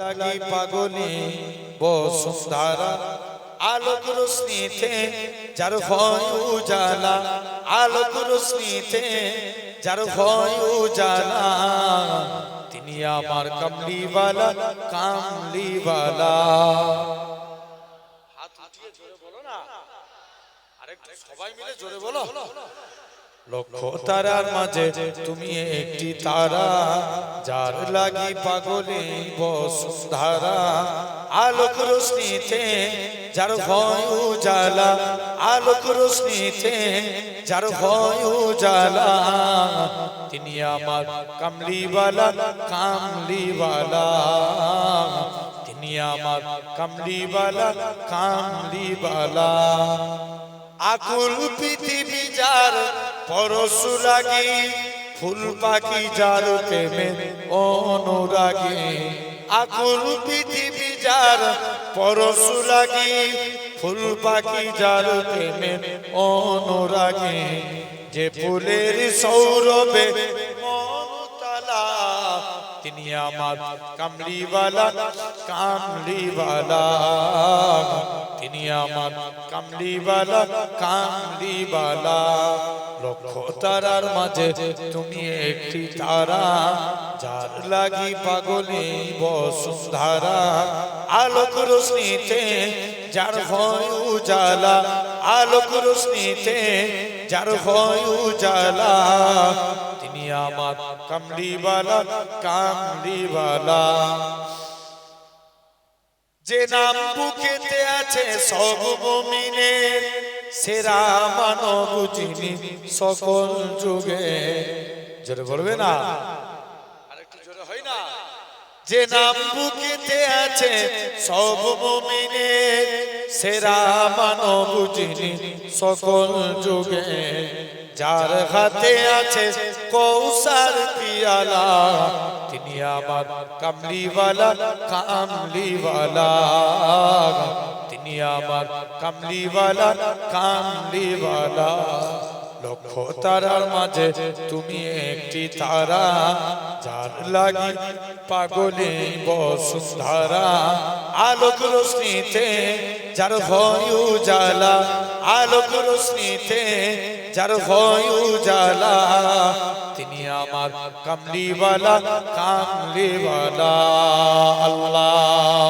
লাগি পাগলে বসুন্ধরা আলোক রশ্মিতে, যার ভয় উজালা, আলোক রশ্মিতে, যার ভয় উজালা। তিনি আমার কামলিওয়ালা কামলিওয়ালা। হাত উঠিয়ে জোরে বলো না। আরেকটু সবাই মিলে জোরে বলো। লক্ষ তারার মাঝে তুমি একটি তারা, যার লাগি পাগলে বসুন্ধরা। আলোক রশ্মিতে যার ভয় উজালা, আলোক রশ্মিতে যার ভয় উজালা। তিনি আমার কামলিওয়ালা কামলিওয়ালা। তিনি আমার কামলিওয়ালা কামলিওয়ালা। আকুল পৃথিবী যার পরশু লাগি ফুল পাখি যার প্রেমে অনুরাগী। আকুল পৃথিবী যার পরশু লাগি ফুল পাখি যার প্রেমে অনুরাগী। যে ফুলের সৌরভে তিনি আমার কামলিওয়ালা কামলিওয়ালা তিনি আমার কামলিওয়ালা কামলিওয়ালা লক্ষ তারার মাঝে তুমি একটি তারা, যার লাগি পাগলে বসুন্ধরা, আলোক রশ্মিতে যার ভয় উজালা, আলোক রশ্মিতে যার ভয় উজালা। তিনি আমার কামলিওয়ালা কামলিওয়ালা যে নাম বুকেতে আছে সব মুমিনের সেরা মানব যিনি সকল যুগে। জোরে বলবে না? হয় না? যে নাম বুকেতে আছে সব মুমিনের সেরা মানব যিনি সকল যুগে। যার হাতে আছে কৌসার পিয়ালা তিনি আমার কামলিওয়ালা কামলিওয়ালা। তিনি আমার কামলিওয়ালা কামলিওয়ালা। লক্ষ তারার মাঝে তুমি একটি তারা, যার লাগি পাগলে বসুন্ধরা। আলোক রশ্মিতে যার ভয় উজালা, আলোক রশ্মিতে যার ভয় উজালা। তিনি আমার কামলিওয়ালা কামলিওয়ালা, আল্লাহ।